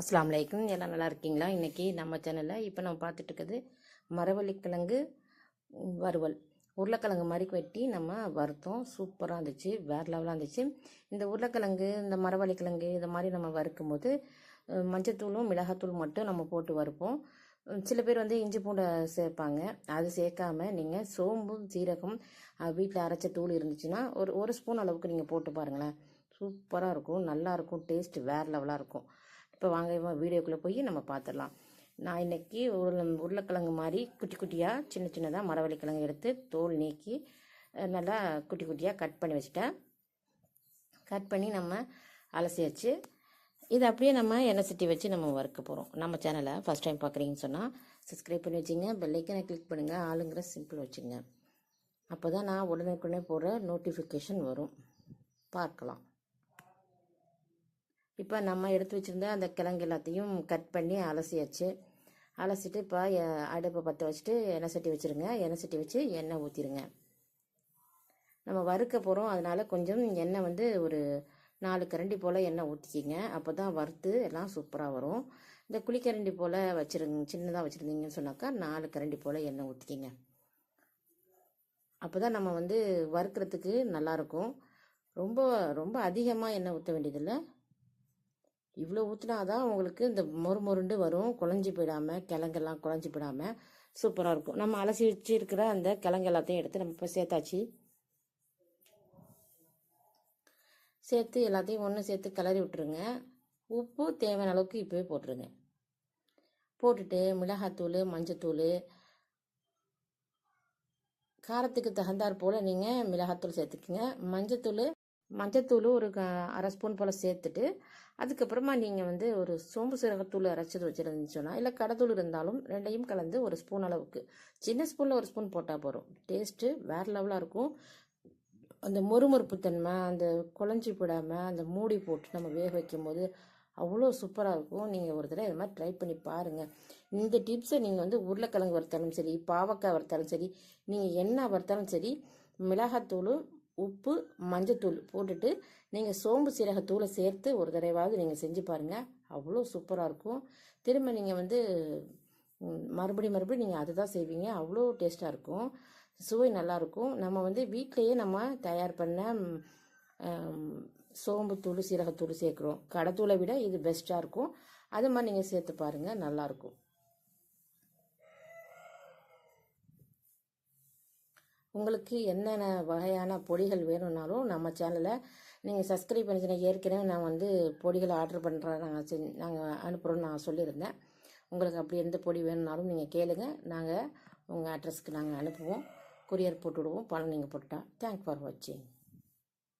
அஸ்லாம் அலைக்கும் எல்லாம் நல்லா இருக்கீங்களா? இன்றைக்கி நம்ம சேனலில் இப்போ நம்ம பார்த்துட்டு இருக்கிறது மரவள்ளிக்கிழங்கு வறுவல். உருளைக்கிழங்கு மாதிரி வெட்டி நம்ம வறுத்தோம். சூப்பராக இருந்துச்சு. வேறு லெவலாக இருந்துச்சு. இந்த உருளைக்கிழங்கு இந்த மரவள்ளிக்கிழங்கு இது மாதிரி நம்ம வறுக்கும்போது போது மஞ்சத்தூளும் மிளகாத்தூள் மட்டும் நம்ம போட்டு வறுப்போம். சில பேர் வந்து இஞ்சி பூண்டை சேர்ப்பாங்க. அது சேர்க்காம நீங்கள் சோம்பு சீரகம் வீட்டில் அரைச்ச தூள் இருந்துச்சுன்னா ஒரு ஒரு ஸ்பூன் அளவுக்கு நீங்கள் போட்டு பாருங்களேன். சூப்பராக இருக்கும். நல்லாயிருக்கும் டேஸ்ட் வேறு லெவலாக இருக்கும். இப்போ வாங்க வீடியோக்குள்ளே போய் நம்ம பார்த்துடலாம் நான் இன்னைக்கு ஒரு உருளைக்கிழங்கு மாதிரி குட்டி குட்டியாக சின்ன சின்னதாக மரவள்ளிக்கிழங்கு எடுத்து தோல் நீக்கி நல்லா குட்டி குட்டியாக கட் பண்ணி வச்சுட்டேன். கட் பண்ணி நம்ம அலசி வச்சு இது அப்படியே நம்ம எண்ணெய் சட்டி வச்சு நம்ம வறுக்க போகிறோம் நம்ம சேனலை ஃபஸ்ட் டைம் பார்க்குறீங்கன்னு சொன்னால் சப்ஸ்கிரைப் பண்ணி வச்சுங்க பெல்லைக்கனை கிளிக் பண்ணுங்கள் ஆளுங்கிற சிம்பிள் வச்சுங்க. அப்போ தான் நான் உடனுக்குடனே போடுற நோட்டிஃபிகேஷன் வரும். பார்க்கலாம். இப்போ நம்ம எடுத்து வச்சுருந்த அந்த கிழங்கு எல்லாத்தையும் கட் பண்ணி அலசியாச்சு. அலசிட்டு இப்போ அடுப்பை பற்ற வச்சுட்டு எண்ணெய் சட்டி வச்சுருங்க. எண்ணெய் சட்டி வச்சு எண்ணெய் ஊற்றிடுங்க நம்ம வறுக்க போகிறோம் அதனால கொஞ்சம் எண்ணெய் வந்து ஒரு நாலு கரண்டி போல் எண்ணெய் ஊற்றிக்கிங்க அப்போ தான் வறுத்து எல்லாம் சூப்பராக வரும். இந்த குழிக்கரண்டி போல் வச்சுருங்க சின்னதாக வச்சுருந்தீங்கன்னு சொன்னாக்கா நாலு கரண்டி போல் எண்ணெய் ஊற்றிக்கிங்க அப்போ தான் நம்ம வந்து வறுக்கிறதுக்கு நல்லாயிருக்கும் ரொம்ப ரொம்ப அதிகமாக எண்ணெய் ஊற்ற வேண்டியதில்லை. இவ்வளோ ஊற்றினா தான் உங்களுக்கு இந்த மொறு மொருண்டு வரும். குழஞ்சி போயிடாமல் கிழங்கெல்லாம் குழஞ்சி போயிடாமல் சூப்பராக இருக்கும். நம்ம அலசி வச்சு இருக்கிற அந்த கிழங்கு எல்லாத்தையும் எடுத்து நம்ம இப்போ சேர்த்தாச்சு. சேர்த்து எல்லாத்தையும் ஒன்று சேர்த்து கிளறி விட்டுருங்க. உப்பு தேவையான அளவுக்கு இப்போவே போட்டுருங்க. போட்டுட்டு மிளகாத்தூள் மஞ்சத்தூள் காரத்துக்கு தகுந்தாற் போல் நீங்கள் மிளகாத்தூள் சேர்த்துக்குங்க. மஞ்சத்தூள் மஞ்சத்தூள் ஒரு க- அரை ஸ்பூன் போல் சேர்த்துட்டு அதுக்கப்புறமா நீங்கள் வந்து ஒரு சோம்பு சீரகத்தூள் அரைச்சது வச்சுருந்துச்சோன்னா இல்லை கடத்தூள் இருந்தாலும் ரெண்டையும் கலந்து ஒரு ஸ்பூன் அளவுக்கு. சின்ன ஸ்பூனில் ஒரு ஸ்பூன் போட்டால் போதும். டேஸ்ட்டு வேறு லெவலாக இருக்கும். அந்த மொறுமொறுப்பு தன்மை அந்த குழஞ்சி போடாமல் அந்த மூடி போட்டு நம்ம வேக வைக்கும் போது அவ்வளோ சூப்பராக இருக்கும். நீங்கள் ஒரு தடவை இது மாதிரி ட்ரை பண்ணி பாருங்கள் இந்த டிப்ஸை நீங்கள் வந்து உருளைக்கிழங்கு வறுத்தாலும் சரி பாவக்காய் வறுத்தாலும் சரி நீங்கள் என்ன வறுத்தாலும் சரி மிளகாத்தூளும் உப்பு மஞ்சத்தூள் போட்டுட்டு நீங்கள் சோம்பு சீரகத்தூளை சேர்த்து ஒரு தடவையாவது நீங்கள் செஞ்சு பாருங்கள் அவ்வளோ சூப்பராக இருக்கும். திரும்ப நீங்கள் வந்து மறுபடி மறுபடியும் மறுபடியும் நீங்கள் அதை தான் செய்வீங்க. அவ்வளோ டேஸ்ட்டாக இருக்கும். சுவை நல்லாயிருக்கும் நம்ம வந்து வீட்டிலையே நம்ம தயார் பண்ண சோம்பு தூள் சீரகத்தூள் சேர்க்குறோம். கடைத்தூளை விட இது பெஸ்ட்டாக இருக்கும். அது மாதிரி நீங்கள் சேர்த்து பாருங்கள் நல்லாயிருக்கும் உங்களுக்கு என்னென்ன வகையான பொடிகள் வேணும்னாலும் நம்ம சேனலை நீங்கள் சப்ஸ்கிரைப் பண்ணிச்சுன்னா ஏற்கனவே நான் வந்து பொடிகளை ஆர்டர் பண்ணுறேன் நாங்கள் செஞ்சு நாங்கள் அனுப்புகிறோன்னு நான் சொல்லியிருந்தேன். உங்களுக்கு அப்படி எந்த பொடி வேணும்னாலும் நீங்கள் கேளுங்க. நாங்கள் உங்கள் அட்ரஸ்க்கு நாங்கள் அனுப்புவோம். கொரியர் போட்டு விடுவோம் பணம் நீங்கள் போட்டுட்டா தேங்க் ஃபார் வாட்சிங்